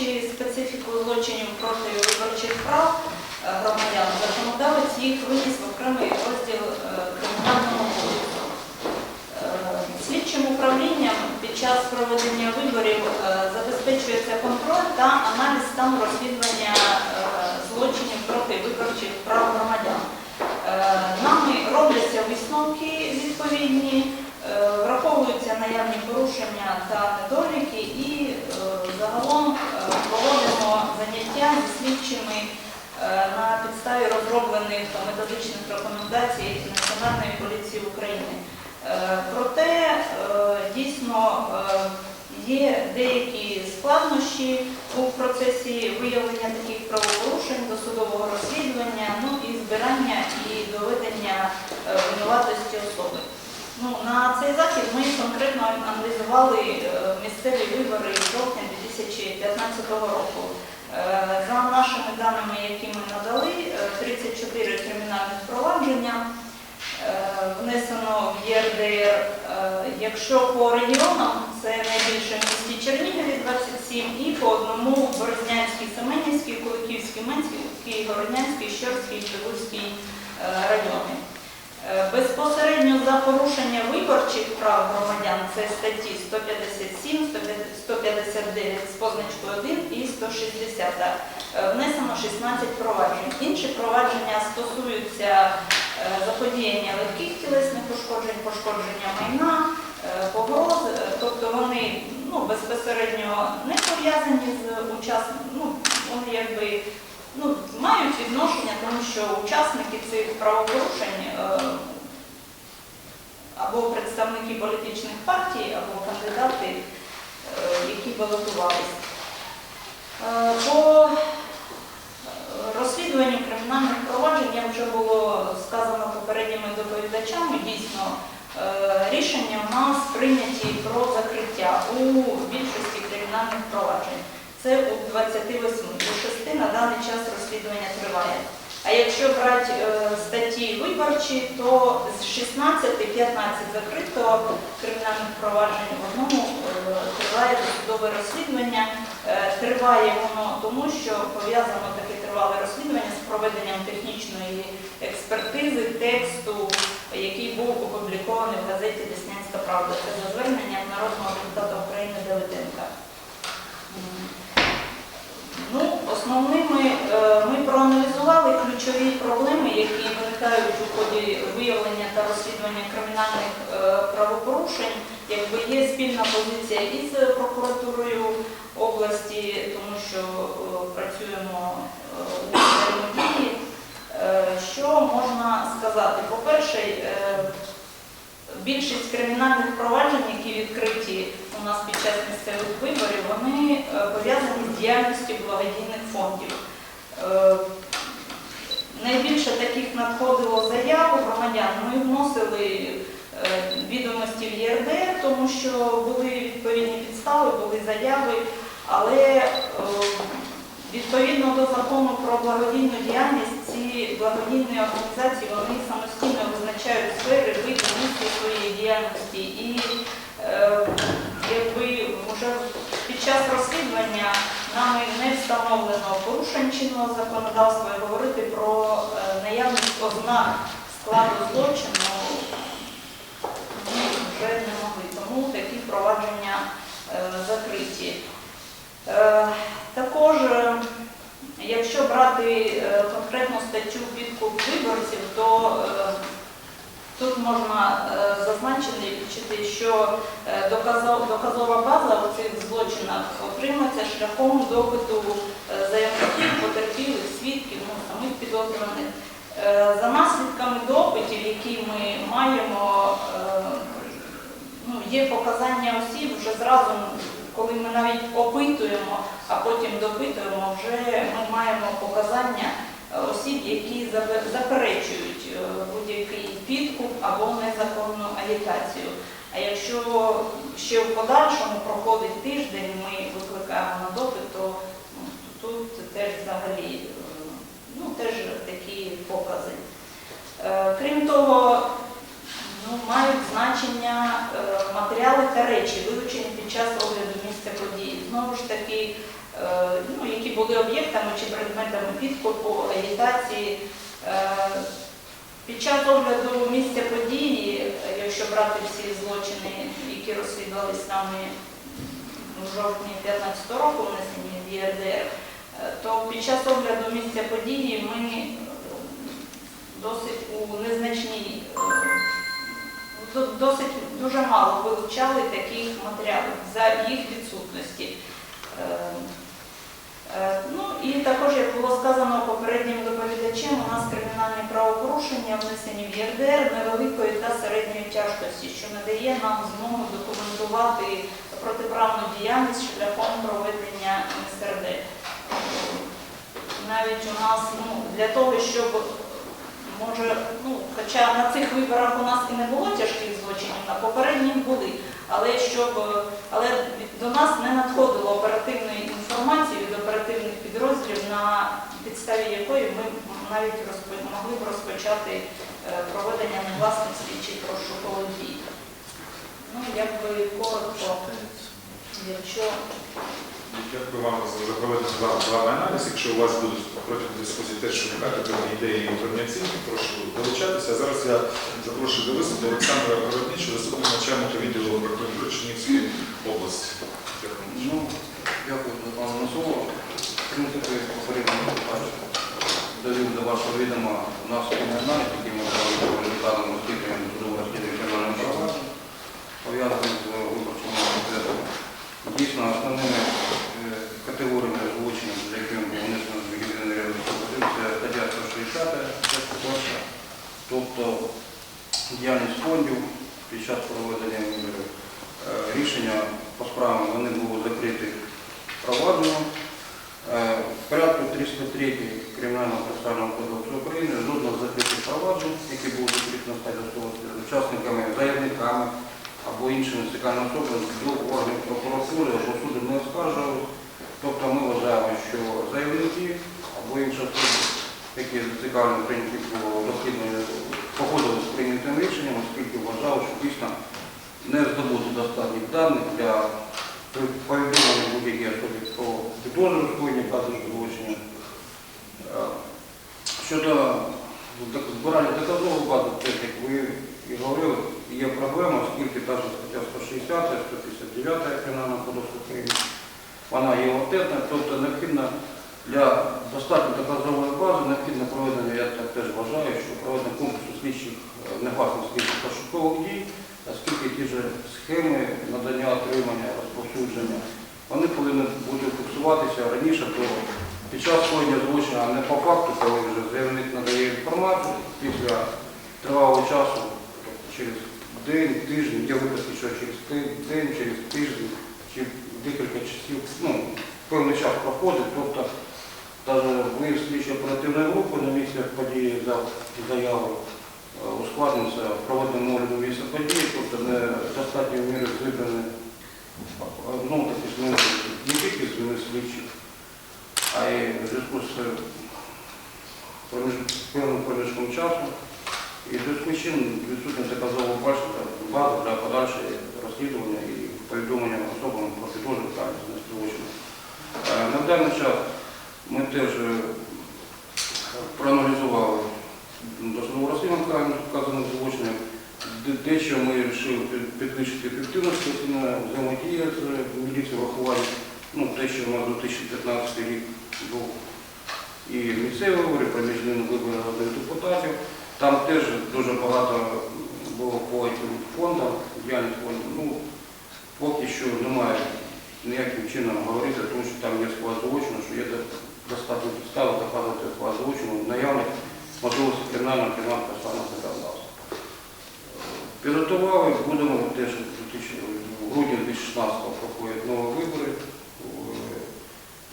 Враховуючи специфіку злочинів проти виборчих прав е, громадян, законодавець їх виніс в окремий розділ е, Кримінального кодексу. Е, Слідчим управлінням під час проведення виборів забезпечується контроль та аналіз стану розслідування злочинів проти виборчих прав громадян. Нами робляться висновки відповідні, враховуються наявні порушення та недоліки і е, загалом е, проводимо заняття слідчими е, на підставі розроблених методичних рекомендацій Національної поліції України. Е, Проте е, дійсно є деякі складнощі у процесі виявлення таких правопорушень, досудового розслідування, ну і збирання і доведення винуватості особи. Ну, на цей захід ми конкретно аналізували місцеві вибори жовтня 2015 року. Е, За нашими даними, які ми надали, е, 34 кримінальних провадження е, внесено в ЄРДР. Е, Якщо по регіонам, це найбільше в місті Чернігові 27 і по одному в Березнянській, Семенівській, Куликівській, Менській, Городнянській, Щорській, е, райони. Е, Безпосередньо за порушення виборчих прав громадян це статті 157, 159 з позначкою 1 і 160. Е, Внесено 16 проваджень. Інші провадження стосуються е, заподіяння легких тілесних пошкоджень, пошкодження майна, е, погроз, е, тобто вони ну, безпосередньо не пов'язані з учасниками, ну, вони якби ну, мають відношення, тому що учасники цих правопорушень е, або представники політичних партій, або кандидати, е, які балотувалися. Е, По розслідуванню кримінальних проваджень, як вже було сказано попередніми доповідачами, дійсно рішення в нас прийняті про закриття у. Це у 28, у 6 на даний час розслідування триває. А якщо брати е, статті виборчі, то з 16 15 закрито кримінальних проваджень в одному е, триває досудове розслідування. Е, Триває воно тому, що пов'язано таке тривале розслідування з проведенням технічної експертизи тексту, який був опублікований в газеті Деснянська Правда. Це за зверненням народного депутата України Давиденка. Ну, основними е, ми проаналізували ключові проблеми, які виникають у ході виявлення та розслідування кримінальних е, правопорушень. Якби є спільна позиція із прокуратурою області, тому що е, працюємо у. Е, Що можна сказати? По-перше, більшість кримінальних проваджень, які відкриті у нас під час місцевих виборів, вони пов'язані з діяльністю благодійних фондів. Е, Найбільше таких надходило заяв громадян. Ми вносили е, відомості в ЄРДР, тому що були відповідні підстави, були заяви, але е, відповідно до закону про благодійну діяльність ці благодійні організації вони самостійно визначають сфери види місця своєї діяльності і якби вже під час розслідування нами не встановлено порушень чинного законодавства і говорити про е, наявність ознак складу злочину ми вже не могли. Тому такі провадження е, закриті. Е, Також, якщо брати конкретну статтю підкуп виборців, то тут можна е, зазначити, відчити, що е, доказо- доказова база у цих злочинах отримується шляхом допиту е, заявників, потерпілих, свідків, ну, самих підозрюваних. За наслідками допитів, які ми маємо, ну, є показання осіб вже зразу, коли ми навіть опитуємо, а потім допитуємо, вже ми маємо показання осіб, які заперечують е, будь-який підкуп або незаконну агітацію. А якщо ще в подальшому проходить тиждень, ми викликаємо на допит, то ну, тут теж взагалі е, ну, теж такі покази. Е, Крім того, ну, мають значення е, матеріали та речі, вилучені під час огляду місця події. Знову ж таки, е, ну, які були об'єктами чи предметами підкупу, агітації. Е, Час огляду місця події, якщо брати всі злочини, які розслідувались нами в жовтні 2015 року, внесені в ЄРДР, то під час огляду місця події ми досить у незначній, е, досить дуже мало вилучали таких матеріалів за їх відсутності. Е, Е, Ну і також, як було сказано попереднім доповідачем, у нас кримінальні правопорушення внесені в ЄРДР невеликої та середньої тяжкості, що надає нам змогу документувати протиправну діяльність шляхом проведення МСРД. Е, Навіть у нас ну, для того, щоб може, ну, хоча на цих виборах у нас і не було тяжких злочинів, на попередніх були, але щоб е, але до нас не надходило оперативної інформації від оперативних підрозділів, на підставі якої ми навіть розпо- могли б розпочати е, проведення негласних слідчих розшукових дій. Ну, якби коротко, якщо Дякую вам за з вами- аналіз. Якщо у вас будуть протягом дискусії теж виникати певні ідеї і інформаційні, прошу долучатися. А зараз я запрошую до виступу Олександра Городничого, заступника начальника відділу прокуратури Чернігівської області. Дякую. Ну, дякую за пане слово. В принципі, попередньо довів до вашого відома наш аналіз, який ми провели по результатам розслідування судового розслідування кримінального провадження, пов'язаний з виборчим комітетом. Дійсно, основними е, категоріями злочинів, за якими було внесено в єдиний це стаття 160, частина перша, тобто діяльність фондів під час проведення виборів. Е, Рішення по справам вони були закриті провадженням. Е, В порядку 303 Кримінального процесуального кодексу України жодного закритих проваджень, які були на стадії учасниками, заявниками або іншими цікавими особами до органів прокуратури або суду не оскаржували. Тобто ми вважаємо, що заявники або інші особи, які зацікавлені прийняті по розслідуванню, походили з прийнятим рішенням, оскільки вважали, що дійсно не здобути достатніх даних для повідомлення будь-якій особі про підозру скоєння вказаних злочинів. Е, Щодо збирання доказової бази, теж, як ви і говорили, є проблема, оскільки та стаття 160, 159 Кримінального кодексу України, вона є латентна, тобто необхідно для достатньо доказової бази необхідно проведення, я так теж вважаю, що проведення конкурсу слідчих е, негласних слідчих пошукових дій, оскільки ті ж схеми надання отримання, розповсюдження, вони повинні бути фіксуватися раніше до під час скоєння злочину, а не по факту, коли вже заявник надає інформацію після тривалого часу, тобто через день, тиждень, є випадки, що через день, через тиждень чи декілька часів, ну, певний час проходить, тобто виїзд слідчої оперативної групи на місці події за заявою е, ускладнюється проведення огляду місця події, тобто не достатньо міри зібрані ну, такі зміни не тільки зміни слідчих, а й в зв'язку з е, певним проміжком часу. І в зв'язку з чим відсутня база для подальшого розслідування і повідомлення особам про підозру та злочину. Е, На даний час ми теж е, проаналізували досудове розслідування вказаних злочинів. Де- Дещо ми вирішили підвищити ефективність на взаємодії з міліцією врахування. Ну, те, що у нас 2015 рік був і місцеві вибори, проміжні вибори народних депутатів. Там теж дуже багато було по цим фондам, діяльність фондів. Ну, поки що немає ніяким чином говорити, тому що там є склад злочину, що є достатньо підстави доказувати склад злочину, наявних можливості кримінального кримінального процесуального законодавства. Підготували, будемо теж у 2000 в грудні 2016 проходять нові вибори.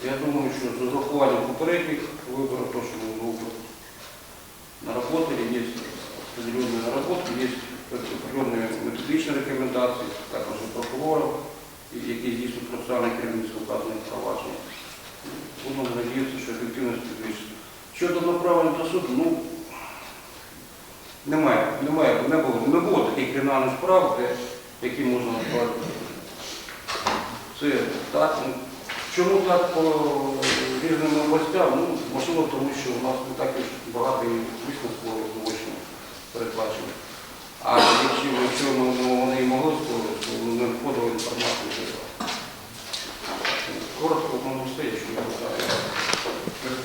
Я думаю, що з урахуванням попередніх виборів, то, що ми були наработали, є определенные наработки, є определенні методичні рекомендації, також прокурорів, які здійснюють процесуальне керівництво вказаних проваджень. Будемо надіятися, що ефективність підвищиться. Щодо направлення до суду, ну, немає, немає, не було, не було таких кримінальних справ, де, які можна направити. Це так, ну, Чому так по різним областям? Ну, можливо, тому що у нас не так багато висновку очно передбачено. А якщо ну, вони і могли, то не входила інформацію. Коротко, по-моєму, все, якщо не питаю.